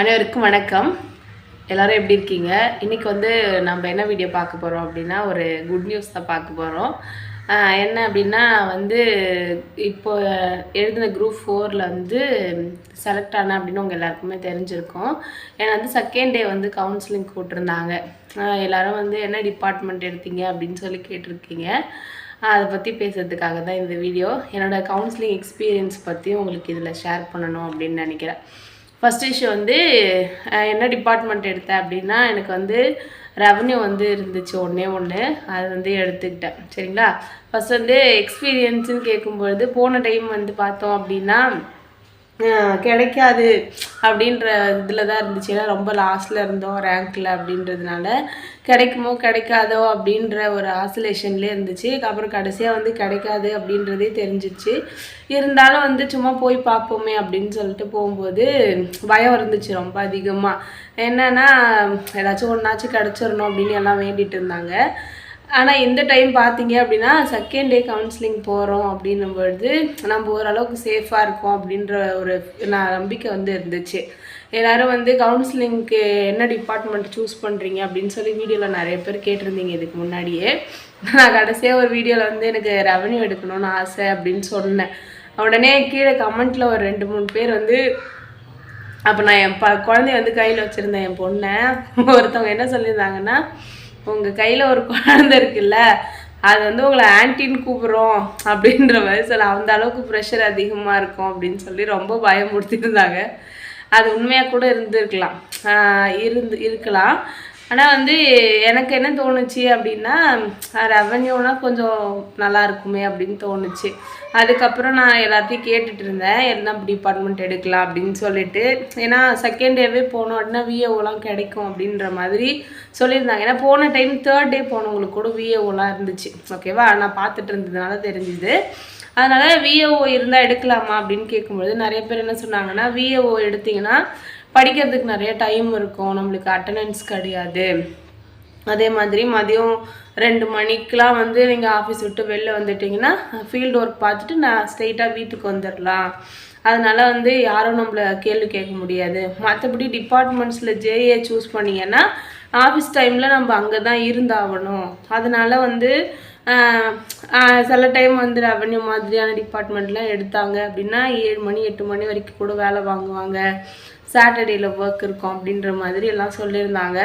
அனைவருக்கும் வணக்கம். எல்லாரும் எப்படி இருக்கீங்க? இன்னைக்கு வந்து நம்ம என்ன வீடியோ பார்க்க போகிறோம் அப்படின்னா ஒரு குட் நியூஸ் தான் பார்க்க போகிறோம் என்ன அப்படின்னா வந்து இப்போ எழுதின குரூப் ஃபோரில் வந்து செலக்ட் ஆனேன் அப்படின்னு உங்கள் எல்லாருக்குமே தெரிஞ்சிருக்கும். ஏன்னா வந்து செகண்ட் டே வந்து கவுன்சிலிங் கூட்டிருந்தாங்க எல்லோரும் வந்து என்ன டிபார்ட்மெண்ட் எடுத்தீங்க அப்படின்னு சொல்லி கேட்டிருக்கீங்க. அதை பற்றி பேசுகிறதுக்காக தான் இந்த வீடியோ என்னோட கவுன்சிலிங் எக்ஸ்பீரியன்ஸ் பற்றி உங்களுக்கு இதில் ஷேர் பண்ணணும் அப்படின்னு நினைக்கிறேன். ஃபஸ்ட் இஷ்யூ வந்து என்ன டிபார்ட்மெண்ட் எடுத்தேன் அப்படின்னா எனக்கு வந்து ரெவன்யூ வந்து இருந்துச்சு ஒன்றே ஒன்று அது வந்து எடுத்துக்கிட்டேன். சரிங்களா? ஃபஸ்ட் வந்து எக்ஸ்பீரியன்ஸுன்னு கேட்கும்பொழுது போன டைம் வந்து பார்த்தோம் அப்படின்னா கிடைக்காது அப்படின்ற இதில் தான் இருந்துச்சு. ஏன்னா ரொம்ப லாஸ்ட்டில் இருந்தோம் ரேங்க்கில் அப்படின்றதுனால கிடைக்குமோ கிடைக்காதோ அப்படின்ற ஒரு ஆசோலேஷன்லேயே இருந்துச்சு. அப்புறம் கடைசியாக வந்து கிடைக்காது அப்படின்றதே தெரிஞ்சிச்சு இருந்தாலும் வந்து சும்மா போய் பார்ப்போமே அப்படின்னு சொல்லிட்டு போகும்போது பயம் இருந்துச்சு ரொம்ப அதிகமாக என்னென்னா ஏதாச்சும் ஒன்றாச்சும் கிடச்சிடணும் அப்படின்னு எல்லாம் வேண்டிகிட்டு இருந்தாங்க. ஆனால் இந்த டைம் பார்த்தீங்க அப்படின்னா செகண்ட் டே கவுன்சிலிங் போகிறோம் அப்படின்னும் பொழுது நம்ம ஓரளவுக்கு சேஃபாக இருக்கோம் அப்படின்ற ஒரு நான் நம்பிக்கை வந்து இருந்துச்சு. எல்லோரும் வந்து கவுன்சிலிங்க்கு என்ன டிபார்ட்மெண்ட் சூஸ் பண்ணுறீங்க அப்படின்னு சொல்லி வீடியோவில் நிறைய பேர் கேட்டிருந்தீங்க இதுக்கு முன்னாடியே. நான் கடைசியாக ஒரு வீடியோவில் வந்து எனக்கு ரெவன்யூ எடுக்கணும்னு ஆசை அப்படின்னு சொன்னேன். உடனே கீழே கமெண்ட்டில் ஒரு ரெண்டு மூணு பேர் வந்து அப்போ நான் என் ப குழந்தைய வந்து கையில் வச்சுருந்தேன் என் பொண்ணை. ஒருத்தவங்க என்ன சொல்லியிருந்தாங்கன்னா உங்கள் கையில் ஒரு குழந்தை இருக்குல்ல அது வந்து உங்களை ஆன்டின்னு கூப்பிட்றோம் அப்படின்ற மாதிரி சொல்ல அந்த அளவுக்கு ப்ரெஷர் அதிகமாக இருக்கும் அப்படின்னு சொல்லி ரொம்ப பயமுறுத்திருந்தாங்க அது உண்மையாக கூட இருந்திருக்கலாம். ஆஹ் இருந்து இருக்கலாம். ஆனால் வந்து எனக்கு என்ன தோணுச்சு அப்படின்னா ரெவன்யூனா கொஞ்சம் நல்லா இருக்குமே அப்படின்னு தோணுச்சு. அதுக்கப்புறம் நான் எல்லாத்தையும் கேட்டுட்டு இருந்தேன். என்ன டிபார்ட்மெண்ட் எடுக்கலாம் அப்படின்னு சொல்லிட்டு. ஏன்னா செகண்ட் டேவே போன உடனே விஏஓலாம் கிடைக்கும் அப்படின்ற மாதிரி சொல்லியிருந்தாங்க. ஏன்னா போன டைம் தேர்ட் டே போனவங்களுக்கு கூட விஏஓலாம் இருந்துச்சு. ஓகேவா நான் பார்த்துட்டு இருந்ததுனால தெரிஞ்சுது. அதனால விஏஓ இருந்தால் எடுக்கலாமா அப்படின்னு கேட்கும்பொழுது நிறைய பேர் என்ன சொன்னாங்கன்னா விஏஓ எடுத்தீங்கன்னா படிக்கிறதுக்கு நிறைய டைம் இருக்கும். நம்மளுக்கு அட்டண்டன்ஸ் கிடையாது. அதே மாதிரி மதியம் ரெண்டு மணிக்கெலாம் வந்து நீங்கள் ஆஃபீஸ் விட்டு வெளில வந்துட்டிங்கன்னா ஃபீல்டு ஒர்க் பார்த்துட்டு நான் ஸ்ட்ரெயிட்டாக வீட்டுக்கு வந்துடலாம் அதனால் வந்து யாரும் நம்மள கேள்வி கேட்க முடியாது. மற்றபடி டிபார்ட்மெண்ட்ஸில் ஜேஏ சூஸ் பண்ணீங்கன்னா ஆஃபீஸ் டைமில் நம்ம அங்கே தான் இருந்தாகணும் அதனால் வந்து சில டைம் வந்து ரெவன்யூ மாதிரியான டிபார்ட்மெண்ட்லாம் எடுத்தாங்க அப்படின்னா ஏழு மணி எட்டு மணி வரைக்கும் கூட வேலை வாங்குவாங்க. சாட்டர்டேயில் ஒர்க் இருக்கும் அப்படின்ற மாதிரி எல்லாம் சொல்லியிருந்தாங்க.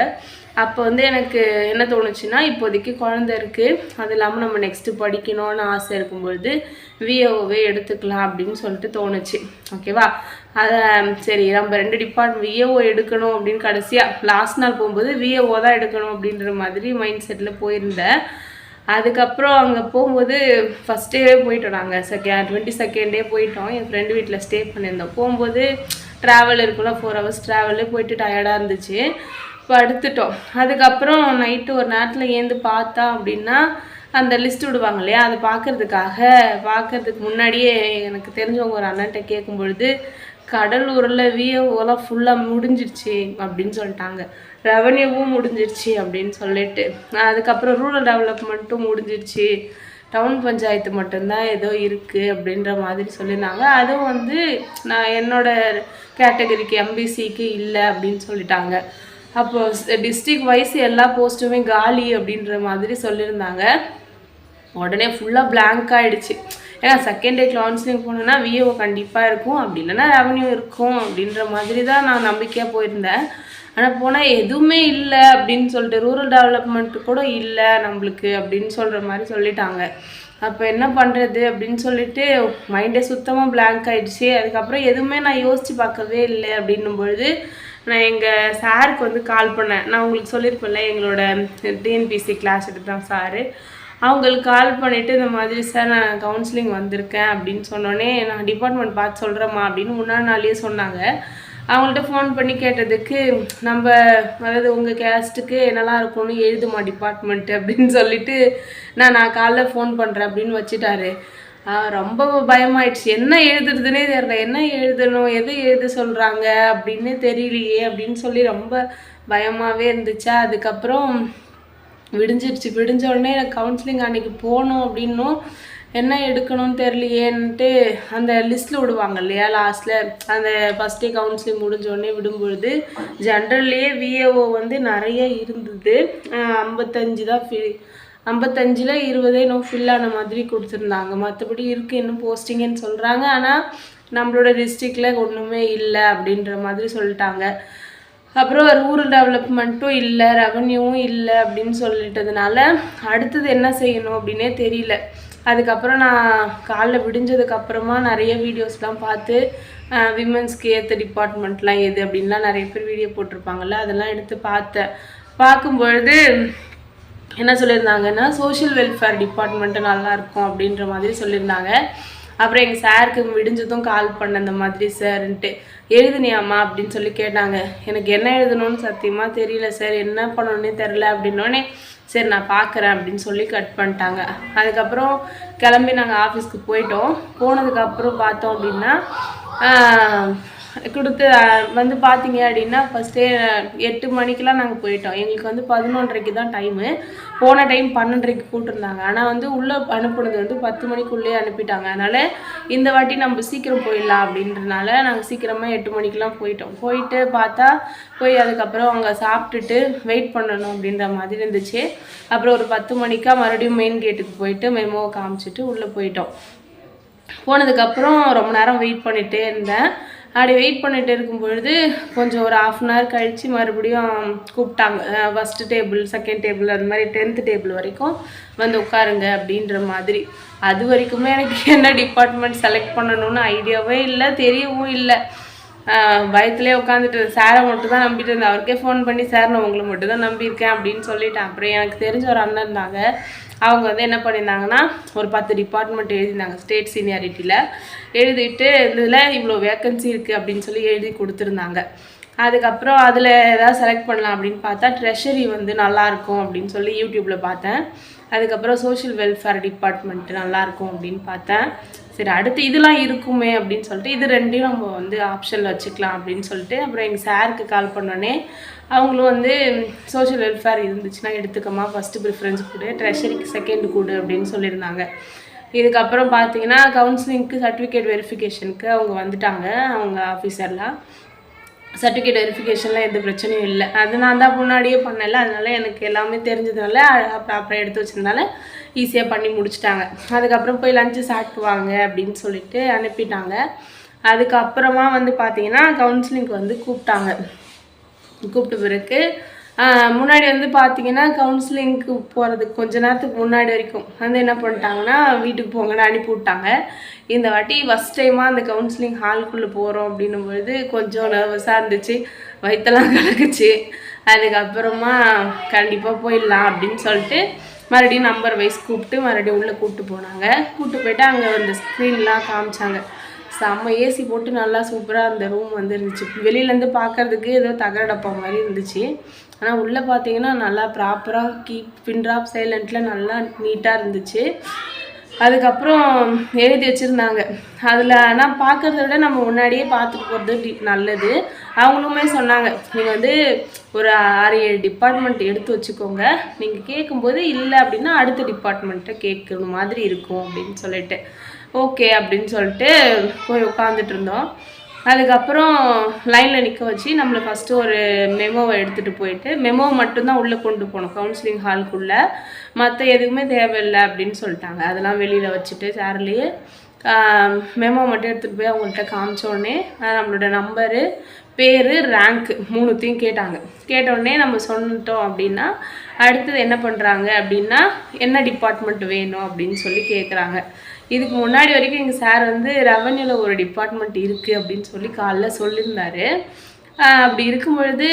அப்போ வந்து எனக்கு என்ன தோணுச்சுன்னா இப்போதைக்கு குழந்த இருக்குது அது இல்லாமல் நம்ம நெக்ஸ்ட்டு படிக்கணும்னு ஆசை இருக்கும்பொழுது விஏஓவே எடுத்துக்கலாம் அப்படின்னு சொல்லிட்டு தோணுச்சு. ஓகேவா அதை சரி நம்ம ரெண்டு டிபார்ட்மெண்ட் விஏஓ எடுக்கணும் அப்படின்னு கடைசியாக லாஸ்ட் நாள் போகும்போது விஏஓ தான் எடுக்கணும் அப்படின்ற மாதிரி மைண்ட் செட்டில் போயிருந்தேன். அதுக்கப்புறம் அங்கே போகும்போது ஃபஸ்ட் டேவே போயிட்டோம் நாங்கள் செகண்ட் டுவெண்ட்டி செகண்ட் டே போயிட்டோம். என் ஃப்ரெண்டு வீட்டில் ஸ்டே பண்ணியிருந்தோம். போகும்போது ட்ராவல் இருக்குல்ல ஃபோர் ஹவர்ஸ் ட்ராவலு போயிட்டு டயர்டாக இருந்துச்சு. படுத்துட்டோம் அதுக்கப்புறம் நைட்டு ஒரு நேரத்தில் ஏந்து பார்த்தா அப்படின்னா அந்த லிஸ்ட் விடுவாங்க இல்லையா? அதை பார்க்கறதுக்காக பார்க்கறதுக்கு முன்னாடியே எனக்கு தெரிஞ்சவங்க ஒரு அண்ணன்ட்ட கேட்கும் பொழுது கடலூரில் விஏஓலாம் ஃபுல்லாக முடிஞ்சிருச்சு அப்படின்னு சொல்லிட்டாங்க. ரெவன்யூவும் முடிஞ்சிருச்சு அப்படின்னு சொல்லிட்டு. அதுக்கப்புறம் ரூரல் டெவலப்மெண்ட்டும் முடிஞ்சிருச்சு. டவுன் பஞ்சாயத்து மட்டும்தான் ஏதோ இருக்குது அப்படின்ற மாதிரி சொல்லியிருந்தாங்க. அதுவும் வந்து நான் என்னோட கேட்டகரிக்கு எம்பிசிக்கு இல்லை அப்படின்னு சொல்லிட்டாங்க. அப்போ டிஸ்ட்ரிக் வைஸ் எல்லா போஸ்ட்டுமே காலி அப்படின்ற மாதிரி சொல்லியிருந்தாங்க. உடனே ஃபுல்லாக பிளாங்க் ஆகிடுச்சு ஏன்னா செகண்ட் டே கவுன்சிலிங் போனோன்னா விஏஓ கண்டிப்பாக இருக்கும். அப்படி இல்லைன்னா ரெவன்யூ இருக்கும் அப்படின்ற மாதிரி தான் நான் நம்பிக்கையாக போயிருந்தேன். ஆனால் போனால் எதுவுமே இல்லை அப்படின்னு சொல்லிட்டு ரூரல் டெவலப்மெண்ட் கூட இல்லை நம்மளுக்கு அப்படின்னு சொல்கிற மாதிரி சொல்லிட்டாங்க. அப்போ என்ன பண்ணுறது அப்படின்னு சொல்லிட்டு மைண்டே சுத்தமாக பிளாங்க் ஆகிடுச்சு அதுக்கப்புறம் எதுவுமே நான் யோசித்து பார்க்கவே இல்லை அப்படின்னும் பொழுது நான் எங்கள் சாருக்கு வந்து கால் பண்ணேன். நான் உங்களுக்கு சொல்லியிருப்பேன்ல எங்களோட டிஎன்பிசி கிளாஸ் எடுத்தான் சாரு. அவங்களுக்கு கால் பண்ணிவிட்டு இந்த மாதிரி சார் நான் கவுன்சிலிங் வந்திருக்கேன் அப்படின்னு சொன்னோடனே நான் டிபார்ட்மெண்ட் பார்த்து சொல்கிறேம்மா அப்படின்னு முன்னாள் நாளையே சொன்னாங்க. அவங்கள்ட்ட ஃபோன் பண்ணி கேட்டதுக்கு நம்ம அதாவது உங்கள் கேஸ்ட்டுக்கு என்னெல்லாம் இருக்கும்னு எழுதுமா டிபார்ட்மெண்ட் அப்படின்னு சொல்லிட்டு நான் நான் காலைல ஃபோன் பண்ணுறேன் அப்படின்னு வச்சுட்டாரு. ரொம்ப பயமாயிடுச்சு. என்ன எழுதுறதுனே தெரியல. என்ன எழுதணும்? எது எழுத சொல்கிறாங்க அப்படின்னு தெரியலையே அப்படின்னு சொல்லி ரொம்ப பயமாகவே இருந்துச்சா. அதுக்கப்புறம் விடிஞ்சிருச்சு. விடிஞ்ச உடனே எனக்கு கவுன்சிலிங் அன்னைக்கு போகணும் அப்படின்னும் என்ன எடுக்கணும்னு தெரியலையேன்ட்டு அந்த லிஸ்ட்டில் விடுவாங்க இல்லையா லாஸ்ட்டில் அந்த ஃபஸ்ட்டே கவுன்சிலிங் முடிஞ்சோடனே விடும்பொழுது ஜென்ரல்லையே விஏஓ வந்து நிறைய இருந்தது. ஐம்பத்தஞ்சு தான் ஃபி ஐம்பத்தஞ்சில் இருபதே இன்னும் ஃபில் ஆன மாதிரி கொடுத்துருந்தாங்க. மற்றபடி இருக்குது இன்னும் போஸ்டிங்குன்னு சொல்கிறாங்க ஆனால் நம்மளோட டிஸ்ட்ரிக்டில் ஒன்றுமே இல்லை அப்படின்ற மாதிரி சொல்லிட்டாங்க. அப்புறம் ரூரல் டெவலப்மெண்ட்டும் இல்லை ரெவன்யூவும் இல்லை அப்படின்னு சொல்லிட்டதுனால அடுத்தது என்ன செய்யணும் அப்படின்னே தெரியல. அதுக்கப்புறம் நான் காலைல விடிஞ்சதுக்கப்புறமா நிறைய வீடியோஸ்லாம் பார்த்து விமன்ஸ்க்கு ஏற்ற டிபார்ட்மெண்ட்லாம் எது அப்படின்லாம் நிறைய பேர் வீடியோ போட்டிருப்பாங்கல்ல அதெல்லாம் எடுத்து பார்த்தேன். பார்க்கும்பொழுது என்ன சொல்லியிருந்தாங்கன்னா சோஷியல் வெல்ஃபேர் டிபார்ட்மெண்ட்டு நல்லாயிருக்கும் அப்படின்ற மாதிரி சொல்லியிருந்தாங்க. அப்புறம் எங்கள் சாருக்கு விடிஞ்சதும் கால் பண்ண இந்த மாதிரி சார்ன்ட்டு. எழுதுனியாம்மா அப்படின்னு சொல்லி கேட்டாங்க. எனக்கு என்ன எழுதணும்னு சத்தியமாக தெரியல சார். என்ன பண்ணணுன்னே தெரில அப்படின்னோடனே சரி நான் பார்க்குறேன் அப்படின்னு சொல்லி கட் பண்ணிட்டாங்க. அதுக்கப்புறம் கிளம்பி நாங்கள் ஆஃபீஸ்க்கு போயிட்டோம். போனதுக்கப்புறம் பார்த்தோம் அப்படின்னா கொடுத்து வந்து பார்த்தீங்க அப்படின்னா ஃபஸ்ட்டே எட்டு மணிக்கெலாம் நாங்கள் போயிட்டோம். எங்களுக்கு வந்து பதினொன்றரைக்கு தான் டைமு போன டைம் பன்னெண்டரைக்கு கூட்டிருந்தாங்க ஆனால் வந்து உள்ளே அனுப்புனது வந்து பத்து மணிக்குள்ளேயே அனுப்பிட்டாங்க. அதனால் இந்த வாட்டி நம்ம சீக்கிரம் போயிடலாம் அப்படின்றனால நாங்கள் சீக்கிரமாக எட்டு மணிக்கெலாம் போயிட்டோம். போயிட்டு பார்த்தா போய் அதுக்கப்புறம் அங்கே சாப்பிட்டுட்டு வெயிட் பண்ணணும் அப்படின்ற மாதிரி இருந்துச்சு. அப்புறம் ஒரு பத்து மணிக்கா மறுபடியும் மெயின் கேட்டுக்கு போயிட்டு மெமோவை காமிச்சிட்டு உள்ளே போயிட்டோம். போனதுக்கப்புறம் ரொம்ப நேரம் வெயிட் பண்ணிகிட்டே இருந்தேன். அப்படி வெயிட் பண்ணிகிட்டு இருக்கும் பொழுது கொஞ்சம் ஒரு ஆஃப் அன் ஹவர் கழித்து மறுபடியும் கூப்பிட்டாங்க. ஃபஸ்ட்டு டேபிள் செகண்ட் டேபிள் அந்த மாதிரி டென்த்து டேபிள் வரைக்கும் வந்து உட்காருங்க அப்படின்ற மாதிரி. அது வரைக்குமே எனக்கு என்ன டிபார்ட்மெண்ட் செலக்ட் பண்ணணும்னு ஐடியாவே இல்லை தெரியவும் இல்லை. பயத்துலேயே உட்காந்துட்டு சாரை மட்டும் தான் நம்பிட்டு இருந்தேன். அவருக்கே ஃபோன் பண்ணி சார் நான் உங்களை மட்டும் தான் நம்பியிருக்கேன் அப்படின்னு சொல்லிட்டேன். அப்புறம் எனக்கு தெரிஞ்ச ஒரு அண்ணன் இருந்தாங்க அவங்க வந்து என்ன பண்ணியிருந்தாங்கன்னா ஒரு பத்து டிபார்ட்மெண்ட் எழுதியிருந்தாங்க ஸ்டேட் சீனியாரிட்டியில் எழுதிட்டு இதில் இவ்வளோ வேக்கன்சி இருக்குது அப்படின்னு சொல்லி எழுதி கொடுத்துருந்தாங்க. அதுக்கப்புறம் அதில் ஏதாவது செலக்ட் பண்ணலாம் அப்படின்னு பார்த்தா ட்ரெஷரி வந்து நல்லாயிருக்கும் அப்படின்னு சொல்லி யூடியூப்பில் பார்த்தேன். அதுக்கப்புறம் சோஷியல் வெல்ஃபேர் டிபார்ட்மெண்ட் நல்லாயிருக்கும் அப்படின்னு பார்த்தேன். சரி அடுத்து இதெல்லாம் இருக்குமே அப்படின்னு சொல்லிட்டு இது ரெண்டையும் நம்ம வந்து ஆப்ஷனில் வச்சுக்கலாம் அப்படின்னு சொல்லிட்டு அப்புறம் எங்கள் சாருக்கு கால் பண்ணோன்னே அவங்களும் வந்து சோஷியல் வெல்ஃபேர் இருந்துச்சுன்னா எடுத்துக்கமா ஃபஸ்ட்டு ப்ரிஃபரன்ஸ் கொடு ட்ரெஷரிக்கு செகண்ட் கொடு அப்படின்னு சொல்லியிருந்தாங்க. இதுக்கப்புறம் பார்த்தீங்கன்னா கவுன்சிலிங்க்கு சர்டிஃபிகேட் வெரிஃபிகேஷனுக்கு அவங்க வந்துட்டாங்க அவங்க ஆஃபீஸர்லாம் சர்டிஃபிகேட் வெரிஃபிகேஷனில் எந்த பிரச்சனையும் இல்லை. அது நான் தான் முன்னாடியே பண்ணல அதனால எனக்கு எல்லாமே தெரிஞ்சதுனால அழகாக ப்ராப்பராக எடுத்து வச்சதுனால ஈஸியாக பண்ணி முடிச்சிட்டாங்க. அதுக்கப்புறம் போய் லஞ்சு சாப்பிட்டு வாங்க அப்படின்னு சொல்லிட்டு அனுப்பிட்டாங்க. அதுக்கப்புறமா வந்து பார்த்தீங்கன்னா கவுன்சிலிங்க்கு வந்து கூப்பிட்டாங்க. கூப்பிட்ட பிறகு முன்னாடி வந்து பார்த்தீங்கன்னா கவுன்சிலிங்க்கு போகிறதுக்கு கொஞ்ச நேரத்துக்கு முன்னாடி வரைக்கும் வந்து என்ன பண்ணிட்டாங்கன்னா வீட்டுக்கு போங்கன்னு அனுப்பி விட்டாங்க. இந்த வாட்டி ஃபஸ்ட் டைமாக அந்த கவுன்சிலிங் ஹால்குள்ளே போகிறோம் அப்படின்னும் பொழுது கொஞ்சம் நர்வஸாக இருந்துச்சு. வயிற்றெல்லாம் கலக்குச்சு. அதுக்கப்புறமா கண்டிப்பாக போயிடலாம் அப்படின்னு சொல்லிட்டு மறுபடியும் நம்பர் வைஸ் கூப்பிட்டு மறுபடியும் உள்ளே கூப்பிட்டு போனாங்க. கூப்பிட்டு போயிட்டு அங்கே அந்த ஸ்க்ரீன்லாம் காமிச்சாங்க. செம்ம ஏசி போட்டு நல்லா சூப்பராக அந்த ரூம் வந்து இருந்துச்சு வெளியிலேருந்து பார்க்கறதுக்கு ஏதோ தகர டப்பா மாதிரி இருந்துச்சு. ஆனால் உள்ளே பார்த்தீங்கன்னா நல்லா ப்ராப்பராக கீப் பின் ட்ராப் சைலண்ட்டில் நல்லா நீட்டாக இருந்துச்சு. அதுக்கப்புறம் எழுதி வச்சுருந்தாங்க. அதில் ஆனால் பார்க்குறத விட நம்ம முன்னாடியே பார்த்துட்டு போகிறது நல்லது. அவங்களுமே சொன்னாங்க நீங்கள் வந்து ஒரு ஆறு ஏழு டிபார்ட்மெண்ட் எடுத்து வச்சுக்கோங்க. நீங்கள் கேட்கும்போது இல்லை அப்படின்னா அடுத்த டிபார்ட்மெண்ட்டை கேட்குற மாதிரி இருக்கும் அப்படின்னு சொல்லிட்டு. ஓகே அப்படின்னு சொல்லிட்டு போய் உட்காந்துட்டு இருந்தோம். அதுக்கப்புறம் லைனில் நிற்க வச்சு நம்மளை ஃபஸ்ட்டு ஒரு மெமோவை எடுத்துகிட்டு போயிட்டு மெமோ மட்டும்தான் உள்ளே கொண்டு போகணும் கவுன்சிலிங் ஹால்குள்ளே மற்ற எதுவுமே தேவையில்லை அப்படின்னு சொல்லிட்டாங்க. அதெல்லாம் வெளியில் வச்சுட்டு சேர்லேயே மெமோ மட்டும் எடுத்துகிட்டு போய் அவங்கள்ட்ட காமிச்சோடனே நம்மளோட நம்பரு பேர் ரேங்க்கு மூணுத்தையும் கேட்டாங்க. கேட்டோடனே நம்ம சொன்னிட்டோம் அப்படின்னா அடுத்தது என்ன பண்ணுறாங்க அப்படின்னா என்ன டிபார்ட்மெண்ட் வேணும் அப்படின்னு சொல்லி கேட்குறாங்க இதுக்கு முன்னாடி வரைக்கும் எங்கள் சார் வந்து ரெவன்யூவில் ஒரு டிபார்ட்மெண்ட் இருக்குது அப்படின்னு சொல்லி காலைல சொல்லியிருந்தாரு. அப்படி இருக்கும் பொழுது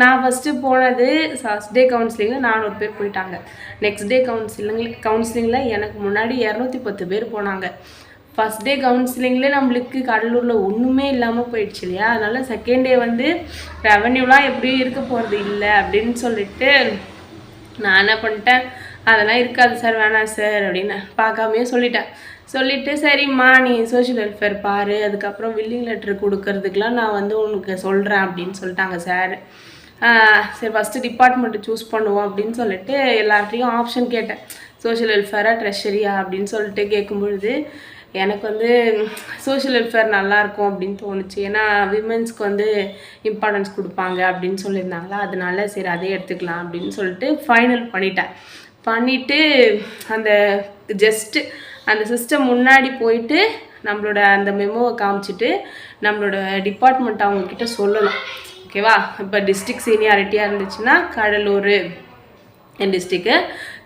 நான் ஃபஸ்ட்டு போனது ஃபஸ்ட் டே கவுன்சிலிங்கில் நானூறு பேர் போயிட்டாங்க. நெக்ஸ்ட் டே கவுன்சிலிங் கவுன்சிலிங்கில் எனக்கு முன்னாடி இரநூத்தி பத்து பேர் போனாங்க. ஃபஸ்ட் டே கவுன்சிலிங்லேயே நம்மளுக்கு கடலூரில் ஒன்றுமே இல்லாமல் போயிடுச்சு இல்லையா? அதனால் செகண்ட் டே வந்து ரெவன்யூலாம் எப்படியும் இருக்க போகிறது இல்லை அப்படின்னு சொல்லிட்டு நான் என்ன பண்ணிட்டேன்? அதெல்லாம் இருக்காது சார் வேணாம் சார் அப்படின்னு பார்க்காமையே சொல்லிட்டேன். சொல்லிட்டு சரிம்மா நீ சோஷியல் வெல்ஃபேர் பாரு. அதுக்கப்புறம் வில்லிங் லெட்டர் கொடுக்கறதுக்கெலாம் நான் வந்து உனக்கு சொல்கிறேன் அப்படின்னு சொல்லிட்டாங்க சார் சரி ஃபஸ்ட்டு டிபார்ட்மெண்ட்டு சூஸ் பண்ணுவோம் அப்படின்னு சொல்லிட்டு எல்லார்ட்டையும் ஆப்ஷன் கேட்டேன். சோஷியல் வெல்ஃபேரா ட்ரெஷரியா அப்படின்னு சொல்லிட்டு கேட்கும்பொழுது எனக்கு வந்து சோஷியல் வெல்ஃபேர் நல்லாயிருக்கும் அப்படின்னு தோணுச்சு. ஏன்னா விமென்ஸ்க்கு வந்து இம்பார்ட்டன்ஸ் கொடுப்பாங்க அப்படின்னு சொல்லியிருந்தாங்களா? அதனால சரி அதே எடுத்துக்கலாம் அப்படின்னு சொல்லிட்டு ஃபைனல் பண்ணிட்டேன். பண்ணிவிட்டு அந்த ஜஸ்ட்டு அந்த சிஸ்டம் முன்னாடி போயிட்டு நம்மளோட அந்த மெமோவை காமிச்சிட்டு நம்மளோட டிபார்ட்மெண்ட் அவங்கக்கிட்ட சொல்லணும் ஓகேவா இப்போ டிஸ்ட்ரிக்ட் சீனியாரிட்டியாக இருந்துச்சுன்னா கடலூர். என் டிஸ்ட்ரிக்கு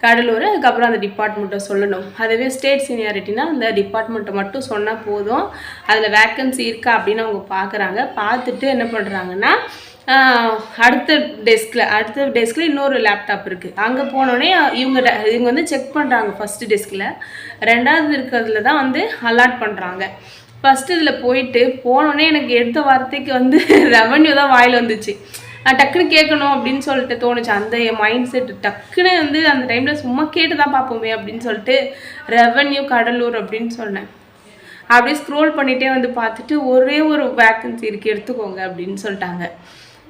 கடலூர் அதுக்கப்புறம் அந்த டிபார்ட்மெண்ட்டை சொல்லணும். அதுவே ஸ்டேட் சீனியாரிட்டினா அந்த டிபார்ட்மெண்ட்டை மட்டும் சொன்னால் போதும். அதில் வேக்கன்சி இருக்கா அப்படின்னு அவங்க பார்க்குறாங்க பார்த்துட்டு என்ன பண்ணுறாங்கன்னா அடுத்த டெஸ்கில் அடுத்த டெஸ்கில் இன்னொரு லேப்டாப் இருக்குது அங்கே போனோடனே இவங்க இவங்க வந்து செக் பண்ணுறாங்க ஃபஸ்ட்டு டெஸ்கில். ரெண்டாவது இருக்கிறதுல தான் வந்து அலாட் பண்ணுறாங்க ஃபஸ்ட்டு இதில் போயிட்டு போனோடனே எனக்கு எடுத்த வார்த்தைக்கு வந்து ரெவன்யூ தான் வாயில் வந்துச்சு. நான் டக்குன்னு கேட்கணும் அப்படின்னு சொல்லிட்டு தோணுச்சு. அந்த மைண்ட் செட் டக்குன்னு வந்து அந்த டைமில் சும்மா கேட்டு தான் பார்ப்போமே அப்படின்னு சொல்லிட்டு ரெவன்யூ கடலூர் அப்படின்னு சொன்னேன். அப்படியே ஸ்க்ரோல் பண்ணிகிட்டே வந்து பார்த்துட்டு ஒரே ஒரு வேக்கன்சி இருக்குது எடுத்துக்கோங்க அப்படின்னு சொல்லிட்டாங்க.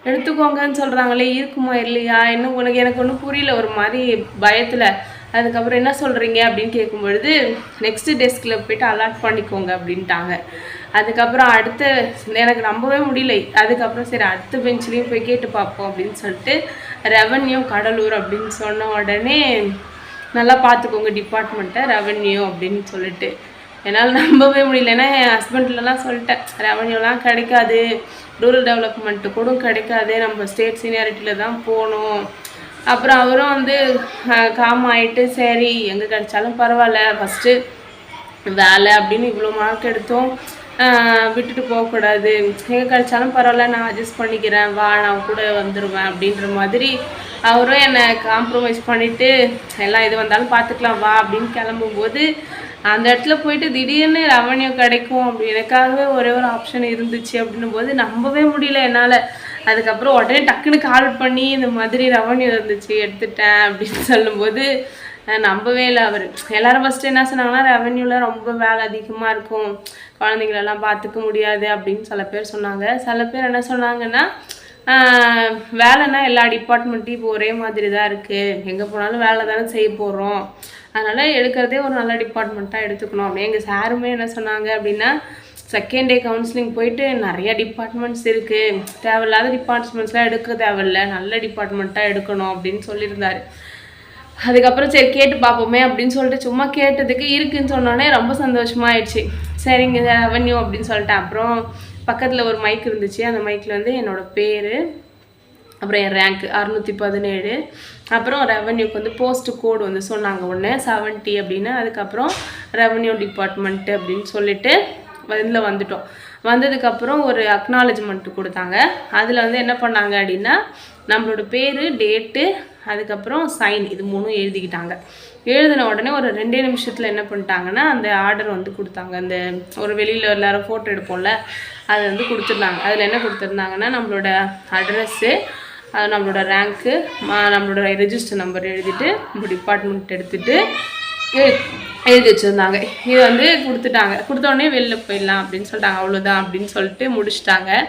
எடுத்துக்கோங்கன்னு சொல்கிறாங்களே இருக்குமா இல்லையா? இன்னும் உனக்கு எனக்கு ஒன்றும் புரியல ஒரு மாதிரி பயத்தில். அதுக்கப்புறம் என்ன சொல்கிறீங்க அப்படின்னு கேட்கும்பொழுது நெக்ஸ்ட் டெஸ்கில் போய்ட்டு அலாட் பண்ணிக்கோங்க அப்படின்ட்டாங்க. அதுக்கப்புறம் அடுத்த எனக்கு நம்பவே முடியல. அதுக்கப்புறம் சரி அடுத்த பெஞ்ச்லேயும் போய் கேட்டு பார்ப்போம் அப்படின்னு சொல்லிட்டு ரெவன்யூ கடலூர் அப்படின்னு சொன்ன உடனே நல்லா பார்த்துக்கோங்க டிபார்ட்மெண்ட்டை ரெவன்யூ அப்படின்னு சொல்லிட்டு. என்னால் நம்பவே முடியல. ஏன்னா என் ஹஸ்பண்ட்லலாம் சொல்லிட்டேன். ரெவன்யூலாம் கிடைக்காது. ரூரல் டெவலப்மெண்ட்டு கூட கிடைக்காது. நம்ம ஸ்டேட் சீனியாரிட்டியில் தான் போகணும். அப்புறம் அவரும் வந்து காம் ஆகிட்டு சரி எங்கே கிடைச்சாலும் பரவாயில்ல. ஃபஸ்ட்டு வேலை அப்படின்னு இவ்வளோ மார்க் எடுத்தோம். விட்டுட்டு போகக்கூடாது. எங்கே கிடைச்சாலும் பரவாயில்ல. நான் அட்ஜஸ்ட் பண்ணிக்கிறேன். வா நான் கூட வந்துடுவேன் அப்படின்ற மாதிரி அவரும் என்னை காம்ப்ரமைஸ் பண்ணிவிட்டு எல்லாம் எது வந்தாலும் பார்த்துக்கலாம் வா அப்படின்னு கிளம்பும்போது அந்த இடத்துல போயிட்டு திடீர்னு ரெவன்யூ கிடைக்கும் அப்படி எனக்காகவே ஒரே ஒரு ஆப்ஷன் இருந்துச்சு அப்படின்னும் போது நம்பவே முடியல என்னால். அதுக்கப்புறம் உடனே டக்குன்னு கால் பண்ணி இந்த மாதிரி ரெவன்யூ இருந்துச்சு எடுத்துட்டேன் அப்படின்னு சொல்லும்போது நம்பவே இல்லை அவர். எல்லாரும் ஃபஸ்ட்டு என்ன சொன்னாங்கன்னா ரெவன்யூவில் ரொம்ப வேலை அதிகமாக இருக்கும். குழந்தைங்களெல்லாம் பார்த்துக்க முடியாது அப்படின்னு சில பேர் சொன்னாங்க. சில பேர் என்ன சொன்னாங்கன்னா வேலைன்னா எல்லா டிபார்ட்மெண்ட்டையும் இப்போ ஒரே மாதிரி தான் இருக்குது எங்கே போனாலும் வேலை தானே செய்ய போகிறோம் அதனால் எடுக்கிறதே ஒரு நல்ல டிபார்ட்மெண்ட்டாக எடுத்துக்கணும். அப்படி எங்கள் சாருமே என்ன சொன்னாங்க அப்படின்னா செகண்ட் டே கவுன்சிலிங் போயிட்டு நிறைய டிபார்ட்மெண்ட்ஸ் இருக்குது தேவையில்லாத டிபார்ட்மெண்ட்ஸ்லாம் எடுக்க தேவையில்ல. நல்ல டிபார்ட்மெண்ட்டாக எடுக்கணும் அப்படின்னு சொல்லியிருந்தார். அதுக்கப்புறம் சரி கேட்டு பார்ப்போமே அப்படின்னு சொல்லிட்டு சும்மா கேட்டதுக்கு இருக்குன்னு சொன்னோடனே ரொம்ப சந்தோஷமாயிடுச்சு. சரிங்க அவென்யூ அப்படின்னு சொல்லிட்டேன் அப்புறம் பக்கத்தில் ஒரு மைக் இருந்துச்சு. அந்த மைக்கில் வந்து என்னோடய பேர் அப்புறம் என் ரேங்க் அறுநூற்றி பதினேழு அப்புறம் ரெவன்யூக்கு வந்து போஸ்ட் கோடு வந்து சொன்னாங்க ஒன்று செவன்ட்டி அப்படின்னு. அதுக்கப்புறம் ரெவன்யூ டிபார்ட்மெண்ட்டு அப்படின்னு சொல்லிட்டு இதில் வந்துட்டோம். வந்ததுக்கப்புறம் ஒரு அக்னாலஜ்மெண்ட் கொடுத்தாங்க. அதில் வந்து என்ன பண்ணாங்க அப்படின்னா நம்மளோட பேர் டேட்டு அதுக்கப்புறம் சைன் இது மூணும் எழுதிக்கிட்டாங்க. எழுதின உடனே ஒரு ரெண்டே நிமிஷத்தில் என்ன பண்ணிட்டாங்கன்னா அந்த ஆர்டர் வந்து கொடுத்தாங்க. அந்த ஒரு வெளியில் எல்லாரும் ஃபோட்டோ எடுப்போம்ல அது வந்து கொடுத்துருந்தாங்க. அதில் என்ன கொடுத்துருந்தாங்கன்னா நம்மளோட அட்ரஸ்ஸு அது நம்மளோட ரேங்க்கு நம்மளோட ரெஜிஸ்டர் நம்பர் எழுதிட்டு நம்ம டிபார்ட்மெண்ட் எடுத்துட்டு எழு- எழுதி வச்சுருந்தாங்க. இது வந்து கொடுத்துட்டாங்க. கொடுத்த உடனே வெளில போயிடலாம் அப்படின்னு சொல்லிட்டாங்க. அவ்வளோதான் அப்படின்னு சொல்லிட்டு முடிச்சிட்டாங்க.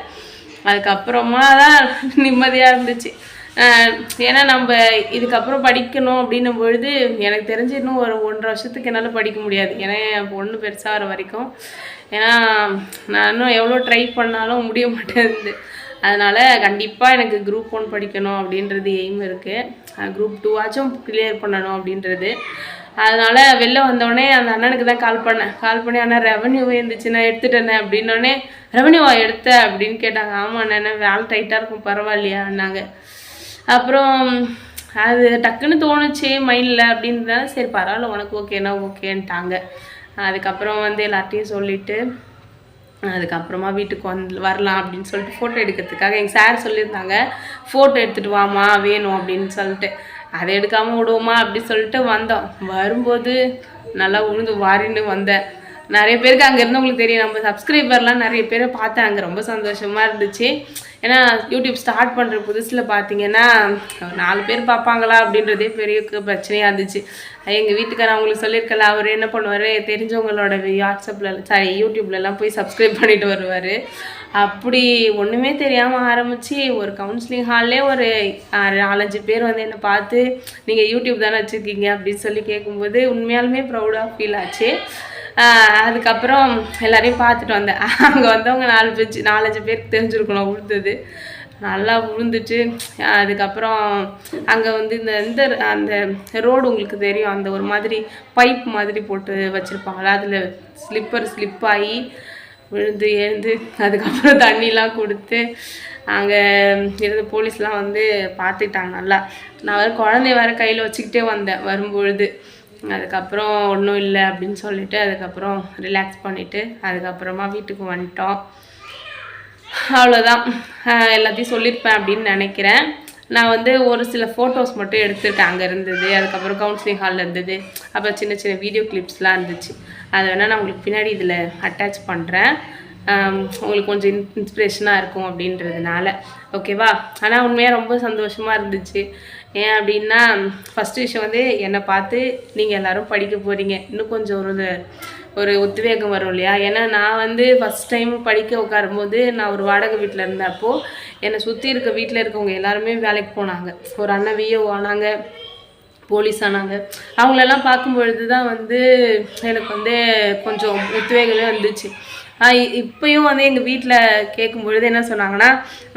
அதுக்கப்புறமா தான் நிம்மதியாக இருந்துச்சு. ஏன்னா நம்ம இதுக்கப்புறம் படிக்கணும் அப்படின்னும் பொழுது எனக்கு தெரிஞ்சு இன்னும் ஒரு ஒன்றரை வருஷத்துக்கு என்னால் படிக்க முடியாது. ஏன்னா என் பொண்ணு பெருசாக வர வரைக்கும். ஏன்னா நான் இன்னும் எவ்வளோ ட்ரை பண்ணாலும் முடிய மாட்டேங்குது. அதனால் கண்டிப்பாக எனக்கு குரூப் ஒன் படிக்கணும் அப்படின்றது எய்ம் இருக்குது குரூப் டூவாச்சும் கிளியர் பண்ணணும் அப்படின்றது. அதனால் வெளில வந்தோடனே அந்த அண்ணனுக்கு தான் கால் பண்ணேன். கால் பண்ணி அண்ணா ரெவன்யூ இருந்துச்சு நான் எடுத்துட்டேனே அப்படின்னோடனே ரெவன்யூவா எடுத்த? அப்படின்னு கேட்டாங்க. ஆமாம் அண்ணா வேலை டைட்டாக இருக்கும் பரவாயில்லையா? அண்ணாங்க. அப்புறம் அது டக்குன்னு தோணுச்சு மைண்டில் அப்படின்றதால சரி பரவாயில்ல உனக்கு ஓகேனா ஓகேன்ட்டாங்க அதுக்கப்புறம் வந்து எல்லார்ட்டையும் சொல்லிவிட்டு அதுக்கப்புறமா வீட்டுக்கு வந்து வரலாம் அப்படின்னு சொல்லிட்டு ஃபோட்டோ எடுக்கிறதுக்காக எங்கள் சார் சொல்லியிருந்தாங்க. ஃபோட்டோ எடுத்துகிட்டு வாமா வேணும் அப்படின்னு சொல்லிட்டு. அதை எடுக்காமல் விடுவோமா அப்படின்னு சொல்லிட்டு வந்தோம். வரும்போது நல்லா உழுந்து வாரின்னு வந்தேன். நிறைய பேருக்கு அங்கே இருந்தவங்களுக்கு தெரியும். நம்ம சப்ஸ்கிரைபர்லாம் நிறைய பேரை பார்த்தேன் அங்கே. ரொம்ப சந்தோஷமாக இருந்துச்சு. ஏன்னா யூடியூப் ஸ்டார்ட் பண்ணுற புதுசில் பார்த்தீங்கன்னா ஒரு நாலு பேர் பார்ப்பாங்களா அப்படின்றதே பெரிய பிரச்சனையாக இருந்துச்சு. எங்கள் வீட்டுக்காரர் அவங்களுக்கு சொல்லியிருக்கல அவர் என்ன பண்ணுவார்? தெரிஞ்சவங்களோட வாட்ஸ்அப்பில் சாரி யூடியூப்லலாம் போய் சப்ஸ்கிரைப் பண்ணிட்டு வருவார். அப்படி ஒன்றுமே தெரியாமல் ஆரம்பித்து ஒரு கவுன்சிலிங் ஹால்லே ஒரு நாலஞ்சு பேர் வந்து என்னை பார்த்து நீங்கள் யூடியூப் தானே வச்சுருக்கீங்க? அப்படின்னு சொல்லி கேட்கும்போது உண்மையாலுமே ப்ரௌடாக ஃபீல் ஆச்சு. அதுக்கப்புறம் எல்லாரையும் பார்த்துட்டு வந்தேன். அங்கே வந்தவங்க நாலு பேச்சு நாலஞ்சு பேருக்கு தெரிஞ்சிருக்கணும் உழுந்தது நல்லா விழுந்துட்டு அதுக்கப்புறம் அங்கே வந்து இந்த இந்த அந்த ரோடு உங்களுக்கு தெரியும். அந்த ஒரு மாதிரி பைப் மாதிரி போட்டு வச்சுருப்பாங்களா அதில் ஸ்லிப்பர் ஸ்லிப் ஆகி விழுந்து எழுந்து அதுக்கப்புறம் தண்ணிலாம் கொடுத்து அங்கே இருந்த போலீஸ்லாம் வந்து பார்த்துக்கிட்டாங்க நல்லா. நான் வேறு குழந்தைய வேறு கையில் வச்சுக்கிட்டே வந்தேன் வரும்பொழுது. அதுக்கப்புறம் ஒன்றும் இல்லை அப்படின்னு சொல்லிட்டு அதுக்கப்புறம் ரிலாக்ஸ் பண்ணிவிட்டு அதுக்கப்புறமா வீட்டுக்கு வந்துட்டோம். அவ்வளோதான் எல்லாத்தையும் சொல்லியிருப்பேன் அப்படின்னு நினைக்கிறேன். நான் வந்து ஒரு சில ஃபோட்டோஸ் மட்டும் எடுத்திருக்கேன் அங்கே இருந்தது. அதுக்கப்புறம் கவுன்சிலிங் ஹாலில் இருந்தது. அப்புறம் சின்ன சின்ன வீடியோ கிளிப்ஸ்லாம் இருந்துச்சு. அதை வேணால் நான் உங்களுக்கு பின்னாடி இதில் அட்டாச் பண்ணுறேன் உங்களுக்கு கொஞ்சம் இன்ஸ்பிரேஷனாக இருக்கும் அப்படின்றதுனால. ஓகேவா ஆனால் உண்மையாக ரொம்ப சந்தோஷமாக இருந்துச்சு. ஏன் அப்படின்னா ஃபஸ்ட்டு விஷயம் வந்து என்னை பார்த்து நீங்கள் எல்லாரும் படிக்க போகிறீங்க இன்னும் கொஞ்சம் ஒரு ஒரு உத்வேகம் வரும் இல்லையா? ஏன்னா நான் வந்து ஃபஸ்ட் டைம் படிக்க உட்காரும்போது நான் ஒரு வாடகை வீட்டில் இருந்தப்போ என்னை சுற்றி இருக்க வீட்டில் இருக்கவங்க எல்லாருமே வேலைக்கு போனாங்க. ஒரு அண்ணன் விஏஓ ஆனாங்க போலீஸ் ஆனாங்க. அவங்களெல்லாம் பார்க்கும் பொழுது தான் வந்து எனக்கு வந்து கொஞ்சம் உத்வேகமே வந்துச்சு. இப்பயும் வந்து எங்கள் வீட்டில் கேட்கும்பொழுது என்ன சொன்னாங்கன்னா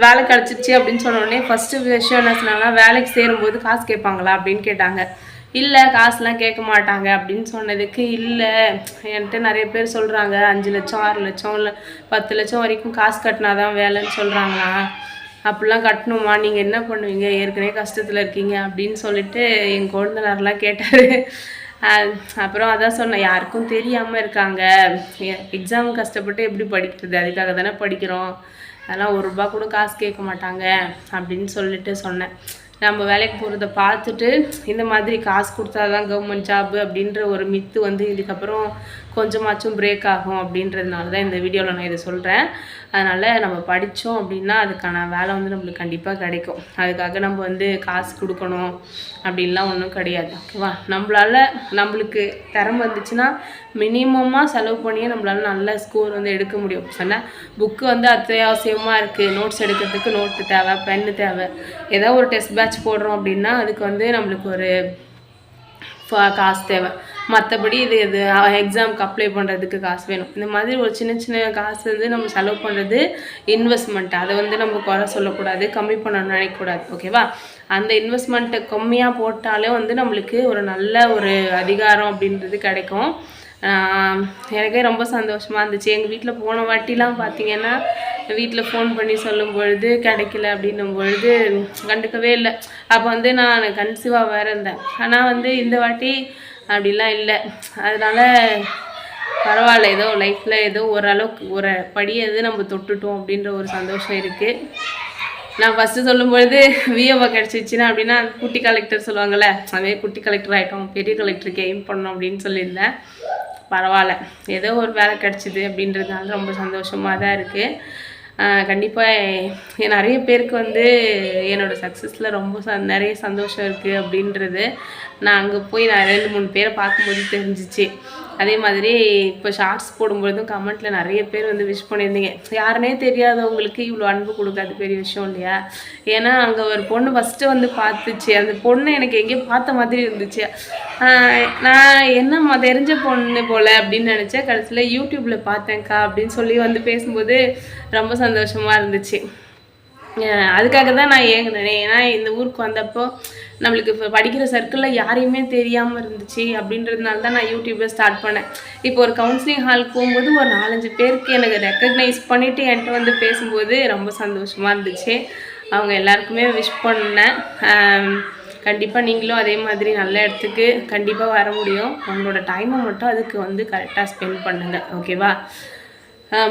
வேலை கிடச்சிருச்சு அப்படின்னு சொன்னோடனே ஃபஸ்ட்டு விஷயம் என்ன சொன்னாங்கன்னா வேலைக்கு சேரும்போது காசு கேட்பாங்களா? அப்படின்னு கேட்டாங்க. இல்லை காசுலாம் கேட்க மாட்டாங்க அப்படின்னு சொன்னதுக்கு இல்லை என்கிட்ட நிறைய பேர் சொல்கிறாங்க அஞ்சு லட்சம் ஆறு லட்சம் இல்லை பத்து லட்சம் வரைக்கும் காசு கட்டினா தான் வேலைன்னு சொல்கிறாங்களா அப்படிலாம் கட்டணுமா? நீங்கள் என்ன பண்ணுவீங்க? ஏற்கனவே கஷ்டத்தில் இருக்கீங்க அப்படின்னு சொல்லிட்டு என் குழந்தைனாரெலாம் கேட்டார். அப்புறம் அதான் சொன்னேன் யாருக்கும் தெரியாமல் இருக்காங்க. எக்ஸாம் கஷ்டப்பட்டு எப்படி படிக்கிறது? அதுக்காக தானே படிக்கிறோம். அதெல்லாம் ஒரு ரூபா கூட காசு கேட்க மாட்டாங்க அப்படின்னு சொல்லிட்டு சொன்னேன். நம்ம வேலைக்கு போகிறத பார்த்துட்டு இந்த மாதிரி காசு கொடுத்தா தான் கவர்மெண்ட் ஜாப் அப்படின்ற ஒரு மித்து வந்து இதுக்கப்புறம் கொஞ்சமாச்சும் பிரேக் ஆகும் அப்படின்றதுனால தான் இந்த வீடியோவில் நான் இதை சொல்கிறேன் அதனால் நம்ம படித்தோம் அப்படின்னா அதுக்கான வேலை வந்து நம்மளுக்கு கண்டிப்பாக கிடைக்கும். அதுக்காக நம்ம வந்து காசு கொடுக்கணும் அப்படின்லாம் ஒன்றும் கிடையாது. ஓகேவா நம்மளால நம்மளுக்கு திறமை வந்துச்சுன்னா மினிமமாக செலவு பண்ணியே நம்மளால் நல்ல ஸ்கோர் வந்து எடுக்க முடியும். சொன்னால் புக்கு வந்து அத்தியாவசியமாக இருக்குது நோட்ஸ் எடுக்கிறதுக்கு நோட்டு தேவை பென்னு தேவை. ஏதோ ஒரு டெஸ்ட் பேட்ச் போடுறோம் அப்படின்னா அதுக்கு வந்து நம்மளுக்கு ஒரு ஃப- காசு தேவை. மற்றபடி இது இது எக்ஸாமுக்கு அப்ளை பண்ணுறதுக்கு காசு வேணும். இந்த மாதிரி ஒரு சின்ன சின்ன காசு வந்து நம்ம செலவு பண்ணுறது இன்வெஸ்ட்மெண்ட் அதை வந்து நம்ம குறை சொல்லக்கூடாது கம்மி பண்ண நினைக்கக்கூடாது. ஓகேவா அந்த இன்வெஸ்ட்மெண்ட்டை கம்மியாக போட்டாலே வந்து நம்மளுக்கு ஒரு நல்ல ஒரு அதிகாரம் அப்படின்றது கிடைக்கும். எனக்கே ரொம்ப சந்தோஷமாக இருந்துச்சு. எங்கள் வீட்டில் போன வாட்டிலாம் பார்த்தீங்கன்னா வீட்டில் ஃபோன் பண்ணி சொல்லும் பொழுது கிடைக்கல அப்படின்னும் பொழுது கண்டுக்கவே இல்லை. அப்போ வந்து நான் கன்சீவாக வேறு இருந்தேன். ஆனால் வந்து இந்த வாட்டி அப்படிலாம் இல்லை. அதனால் பரவாயில்ல ஏதோ லைஃப்பில் ஏதோ ஓரளவுக்கு ஒரு படியது நம்ம தொட்டுட்டோம் அப்படின்ற ஒரு சந்தோஷம் இருக்குது நான் ஃபஸ்ட்டு சொல்லும்பொழுது விஏஓ கிடச்சிச்சின்னா அப்படின்னா குட்டி கலெக்டர் சொல்லுவாங்கள்ல அதே குட்டி கலெக்டர் ஆகிட்டோம் பெரிய கலெக்டருக்கு எய்ம் பண்ணோம் அப்படின்னு சொல்லியிருந்தேன். பரவாயில்ல ஏதோ ஒரு வேலை கிடச்சிது அப்படின்றதுனால ரொம்ப சந்தோஷமாக தான் இருக்குது கண்டிப்பாக நிறைய பேருக்கு வந்து என்னோடய சக்ஸஸில் ரொம்ப ச நிறைய சந்தோஷம் இருக்குது அப்படின்றது நான் அங்கே போய் நான் ரெண்டு மூணு பேரை பார்க்கும்போது தெரிஞ்சிச்சு. அதே மாதிரி இப்போ ஷார்ட்ஸ் போடும்பொழுதும் கமெண்ட்டில் நிறைய பேர் வந்து விஷ் பண்ணியிருந்தீங்க. யாருனே தெரியாதவங்களுக்கு இவ்வளோ அன்பு கொடுக்காது பெரிய விஷயம் இல்லையா? ஏன்னா அங்கே ஒரு பொண்ணு ஃபஸ்ட்டு வந்து பார்த்துச்சு. அந்த பொண்ணு எனக்கு எங்கேயும் பார்த்த மாதிரி இருந்துச்சு. நான் என்னம்மா தெரிஞ்ச பொண்ணு போல் அப்படின்னு நினச்சேன். கடைசியில் யூடியூப்பில் பார்த்தேன்க்கா அப்படின்னு சொல்லி வந்து பேசும்போது ரொம்ப சந்தோஷமாக இருந்துச்சு. அதுக்காக தான் நான் ஏங்கினேன். ஏன்னா இந்த ஊருக்கு வந்தப்போ நம்மளுக்கு இப்போ படிக்கிற சர்க்கிளில் யாரையுமே தெரியாமல் இருந்துச்சு அப்படின்றதுனால தான் நான் யூடியூப்பை ஸ்டார்ட் பண்ணேன். இப்போ ஒரு கவுன்சிலிங் ஹாலுக்கு போகும்போது ஒரு நாலஞ்சு பேருக்கு எனக்கு ரெக்கக்னைஸ் பண்ணிவிட்டு என்கிட்ட வந்து பேசும்போது ரொம்ப சந்தோஷமாக இருந்துச்சு. அவங்க எல்லாருக்குமே விஷ் பண்ணேன். கண்டிப்பாக நீங்களும் அதே மாதிரி நல்ல இடத்துக்கு கண்டிப்பாக வர முடியும். உங்களோட டைமை மட்டும் அதுக்கு வந்து கரெக்டாக ஸ்பெண்ட் பண்ணுங்கள் ஓகேவா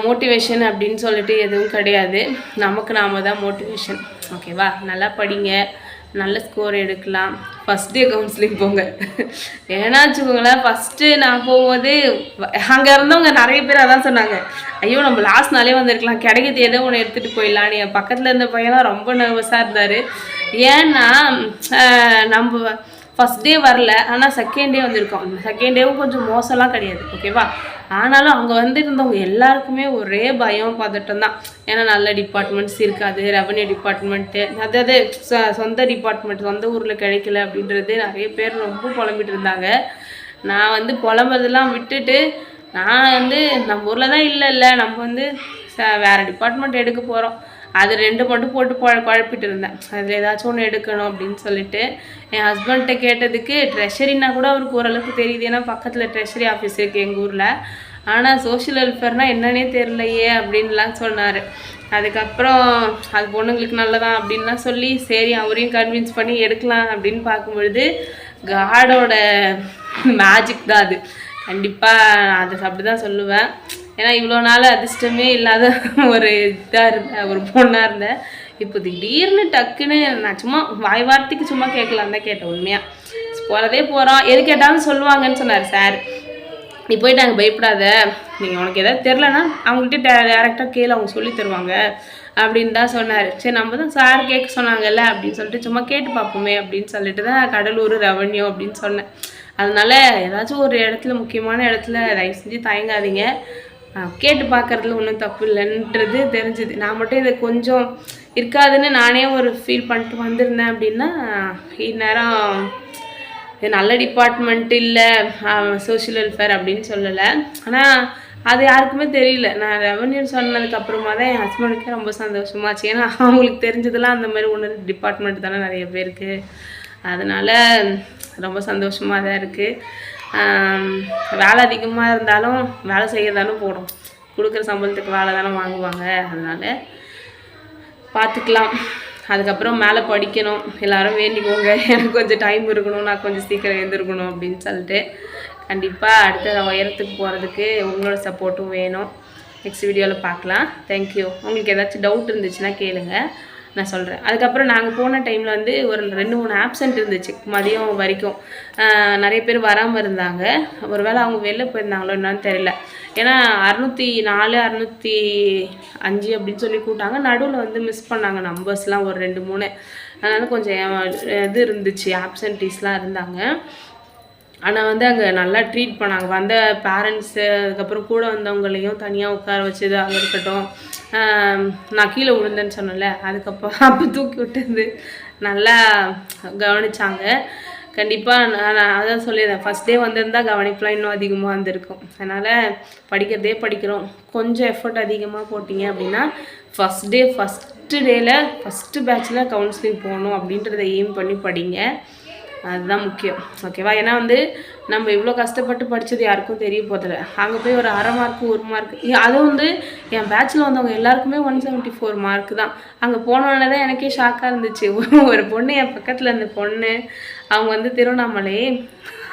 மோட்டிவேஷன் அப்படின்னு சொல்லிட்டு எதுவும் கிடையாது. நமக்கு நாம தான் மோட்டிவேஷன் ஓகேவா நல்லா படிங்க. நல்ல ஸ்கோர் எடுக்கலாம். ஃபஸ்ட் டே கவுன்சிலிங் போங்க. ஏன்னா வச்சுக்கோங்களேன் ஃபஸ்ட்டு நான் போகும்போது அங்கே இருந்தவங்க நிறைய பேர் அதான் சொன்னாங்க. ஐயோ நம்ம லாஸ்ட் நாளே வந்திருக்கலாம். கிடைக்கிறது ஏதோ ஒன்று எடுத்துகிட்டு போயிடலாம். என் பக்கத்தில் இருந்த பையன்லாம் ரொம்ப நர்வஸாக இருந்தார். ஏன்னா நம்ம ஃபஸ்ட் டே வரல ஆனால் செகண்ட் டே வந்திருக்கோம். செகண்ட் டேவும் கொஞ்சம் மோசம்லாம் கிடையாது ஓகேவா ஆனாலும் அங்கே வந்துருந்தவங்க எல்லாருக்குமே ஒரே பயம் பதட்டம் தான். ஏன்னா நல்ல டிபார்ட்மெண்ட்ஸ் இருக்காது ரெவன்யூ டிபார்ட்மெண்ட்டு அதாவது ச சொந்த டிபார்ட்மெண்ட் சொந்த ஊரில் கிடைக்கல அப்படின்றது நிறைய பேர் ரொம்ப புலம்பிட்டு இருந்தாங்க. நான் வந்து புலம்புறதெல்லாம் விட்டுட்டு நான் வந்து நம்ம ஊரில் தான் இல்லை இல்லை நம்ம வந்து ச- வேறு டிபார்ட்மெண்ட் எடுக்க போகிறோம் அது ரெண்டு மட்டும் போட்டு குழ குழப்பிட்டு இருந்தேன் அதில் ஏதாச்சும் ஒன்று எடுக்கணும் அப்படின்னு சொல்லிட்டு என் ஹஸ்பண்ட்ட கேட்டதுக்கு ட்ரெஷரின்னா கூட அவருக்கு ஓரளவுக்கு தெரியுது. ஏன்னா பக்கத்தில் ட்ரெஷரி ஆஃபீஸ் இருக்குது எங்கள் ஊரில். ஆனால் சோஷியல் வெல்ஃபேர்னால் என்னன்னே தெரிலையே அப்படின்லாம் சொன்னார். அதுக்கப்புறம் அது பொண்ணுங்களுக்கு நல்லதான் அப்படின்லாம் சொல்லி சரி அவரையும் கன்வின்ஸ் பண்ணி எடுக்கலாம் அப்படின்னு பார்க்கும்பொழுது காடோட மேஜிக் தான் அது. கண்டிப்பாக அதை அப்படி தான் சொல்லுவேன். ஏன்னா இவ்வளோ நாள் அதிர்ஷ்டமே இல்லாத ஒரு இதாக இருந்தேன் ஒரு பொண்ணாக இருந்தேன் இப்போ திடீர்னு டக்குன்னு நான் சும்மா வாய் வார்த்தைக்கு சும்மா கேட்கலாம் தான் கேட்டேன் உண்மையாக போகிறதே போகிறோம் எது கேட்டாலும் சொல்லுவாங்கன்னு சொன்னார் சார். நீ போயிட்டு அங்கே பயப்படாத. நீங்கள் உனக்கு எதாவது தெரிலனா அவங்கள்ட்ட டேரெக்டாக கேள் அவங்க சொல்லி தருவாங்க அப்படின்னு தான் சொன்னார். சரி நம்ம தான் சார் கேட்க சொன்னாங்கல்ல அப்படின்னு சொல்லிட்டு சும்மா கேட்டு பார்ப்போமே அப்படின்னு சொல்லிட்டு தான் கடலூர் ரெவன்யூ அப்படின்னு சொன்னேன். அதனால ஏதாச்சும் ஒரு இடத்துல முக்கியமான இடத்துல தயவு செஞ்சு தயங்காதீங்க. கேட்டு பார்க்கறதுல ஒன்றும் தப்பு இல்லைன்றது தெரிஞ்சுது. நான் மட்டும் இதை கொஞ்சம் இருக்காதுன்னு நானே ஒரு ஃபீல் பண்ணிட்டு வந்திருந்தேன் அப்படின்னா இந்நேரம் இது நல்ல டிபார்ட்மெண்ட் இல்லை சோஷியல் வெல்ஃபேர் அப்படின்னு சொல்லலை. ஆனால் அது யாருக்குமே தெரியல. நான் ரெவன்யூ சொன்னதுக்கு அப்புறமா தான் என் ஹஸ்பண்டுக்கே ரொம்ப சந்தோஷமாச்சு. ஏன்னா அவங்களுக்கு தெரிஞ்சதெல்லாம் அந்த மாதிரி ஒன்று டிபார்ட்மெண்ட் தானே நிறைய பேருக்கு. அதனால் ரொம்ப சந்தோஷமாக தான் இருக்குது வேலை அதிகமாக இருந்தாலும் வேலை செய்ய தானே போடும். கொடுக்குற சம்பளத்துக்கு வேலை தானே வாங்குவாங்க. அதனால் பார்த்துக்கலாம் அதுக்கப்புறம் மேலே படிக்கணும். எல்லோரும் வேண்டிக்கோங்க. எனக்கு கொஞ்சம் டைம் இருக்கணும். நான் கொஞ்சம் சீக்கிரம் எழுந்திருக்கணும் அப்படின்னு சொல்லிட்டு கண்டிப்பாக அடுத்த உயரத்துக்கு போகிறதுக்கு உங்களோட சப்போர்ட்டும் வேணும். நெக்ஸ்ட் வீடியோவில் பார்க்கலாம். தேங்க்யூ உங்களுக்கு ஏதாச்சும் டவுட் இருந்துச்சுன்னா கேளுங்கள் நான் சொல்கிறேன் அதுக்கப்புறம் நாங்கள் போன டைமில் வந்து ஒரு ரெண்டு மூணு ஆப்சென்ட் இருந்துச்சு மதியம் வரைக்கும். நிறைய பேர் வராமல் இருந்தாங்க. ஒரு வேளை அவங்க வெளில போயிருந்தாங்களோ என்னன்னு தெரியல. ஏன்னா அறநூற்றி நாலு அறநூற்றி அஞ்சு அப்படின்னு சொல்லி கூட்டாங்க நடுவில் வந்து மிஸ் பண்ணாங்க நம்பர்ஸ்லாம் ஒரு ரெண்டு மூணு. அதனால கொஞ்சம் இது இருந்துச்சு ஆப்சன்டீஸ்லாம் இருந்தாங்க. ஆனால் வந்து அங்கே நல்லா ட்ரீட் பண்ணாங்க. வந்த பேரண்ட்ஸு அதுக்கப்புறம் கூட வந்தவங்களையும் தனியாக உட்கார வச்சது அங்கே இருக்கட்டும். நான் கீழே விழுந்தேன்னு சொன்னேன்ல அதுக்கப்புறம் அப்போ தூக்கி விட்டது. நல்லா கவனிச்சாங்க. கண்டிப்பாக நான் அதான் சொல்லிடுறேன் ஃபஸ்ட் டே வந்திருந்தால் கவனிப்பெலாம் இன்னும் அதிகமாக வந்திருக்கும். அதனால் படிக்கிறதே படிக்கிறோம். கொஞ்சம் எஃபர்ட் அதிகமாக போட்டிங்க அப்படின்னா ஃபஸ்ட் டே ஃபஸ்ட்டு டேயில் ஃபஸ்ட்டு பேட்சில் கவுன்சிலிங் போகணும் அப்படின்றத எய்ம் பண்ணி படிங்க. அதுதான் முக்கியம். ஓகேவா ஏன்னா வந்து நம்ம இவ்வளோ கஷ்டப்பட்டு படித்தது யாருக்கும் தெரிய போதில்ல அங்கே போய் ஒரு அரை மார்க் ஒரு மார்க் அதுவும் வந்து என் பேட்சில் வந்தவங்க எல்லாருக்குமே ஒன் செவன்ட்டி ஃபோர் மார்க் தான். அங்கே போனோடனே தான் எனக்கே ஷாக்காக இருந்துச்சு. ஒரு பொண்ணு என் பக்கத்தில் இருந்த பொண்ணு அவங்க வந்து திருவண்ணாமலை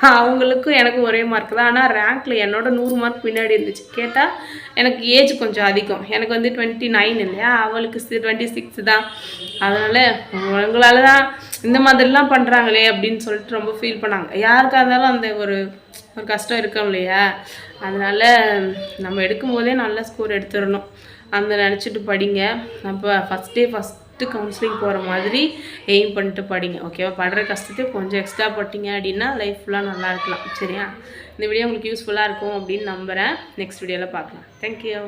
அவங்களுக்கும் எனக்கும் ஒரே மார்க் தான். ஆனால் ரேங்க்கில் என்னோட நூறு மார்க் பின்னாடி இருந்துச்சு. கேட்டால் எனக்கு ஏஜ் கொஞ்சம் அதிகம். எனக்கு வந்து டுவெண்ட்டி நைன் இல்லையா? அவளுக்கு டுவெண்ட்டி சிக்ஸ் தான். அதனால் அவங்களால தான் இந்த மாதிரிலாம் பண்ணுறாங்களே அப்படின்னு சொல்லிட்டு ரொம்ப ஃபீல் பண்ணாங்க. யாருக்காக இருந்தாலும் அந்த ஒரு ஒரு கஷ்டம் இருக்கும் இல்லையா? அதனால் நம்ம எடுக்கும் போதே நல்ல ஸ்கோர் எடுத்துடணும். அந்த நினச்சிட்டு படிங்க. அப்போ ஃபஸ்ட் டே ஃபஸ்ட்டு கவுன்சிலிங் போகிற மாதிரி எய்ம் பண்ணிட்டு படிங்க ஓகேவா படுற கஷ்டத்தை கொஞ்சம் எக்ஸ்ட்ரா பட்டிங்க அப்படின்னா லைஃப் ஃபுல்லாக நல்லா இருக்கலாம் சரியா? இந்த வீடியோ உங்களுக்கு யூஸ்ஃபுல்லாக இருக்கும் அப்படின்னு நம்புகிறேன் நெக்ஸ்ட் வீடியோவில் பார்க்கலாம். தேங்க்யூ